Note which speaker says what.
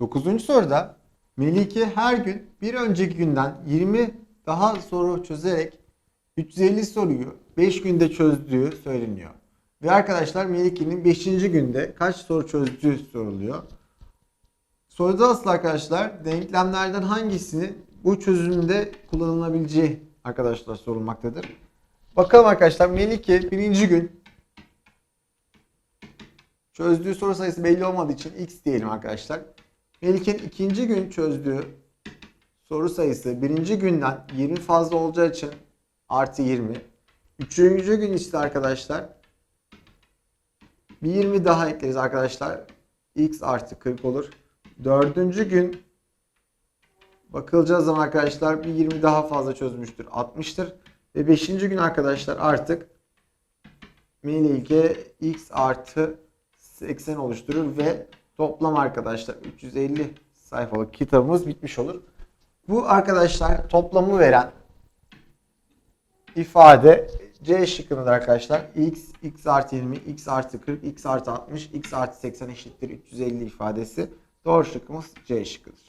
Speaker 1: Dokuzuncu soruda Melike her gün bir önceki günden 20 daha soru çözerek 350 soruyu 5 günde çözdüğü söyleniyor. Ve arkadaşlar Melike'nin 5. günde kaç soru çözdüğü soruluyor. Soruda asıl arkadaşlar denklemlerden hangisini bu çözümde kullanılabileceği arkadaşlar sorulmaktadır. Bakalım arkadaşlar Melike birinci gün çözdüğü soru sayısı belli olmadığı için x diyelim arkadaşlar. Melike'nin ikinci gün çözdüğü soru sayısı birinci günden 20 fazla olacağı için artı 20. Üçüncü gün işte arkadaşlar bir 20 daha ekleriz arkadaşlar. x artı 40 olur. Dördüncü gün bakılacağı zaman arkadaşlar bir 20 daha fazla çözmüştür. 60'tır. Ve beşinci gün arkadaşlar artık Melike x artı 80 oluşturur ve toplam arkadaşlar 350 sayfalık kitabımız bitmiş olur. Bu arkadaşlar toplamı veren ifade C şıkkındadır arkadaşlar. x, x artı 20, x artı 40, x artı 60, x artı 80 eşittir 350 ifadesi. Doğru şıkkımız C şıkkıdır.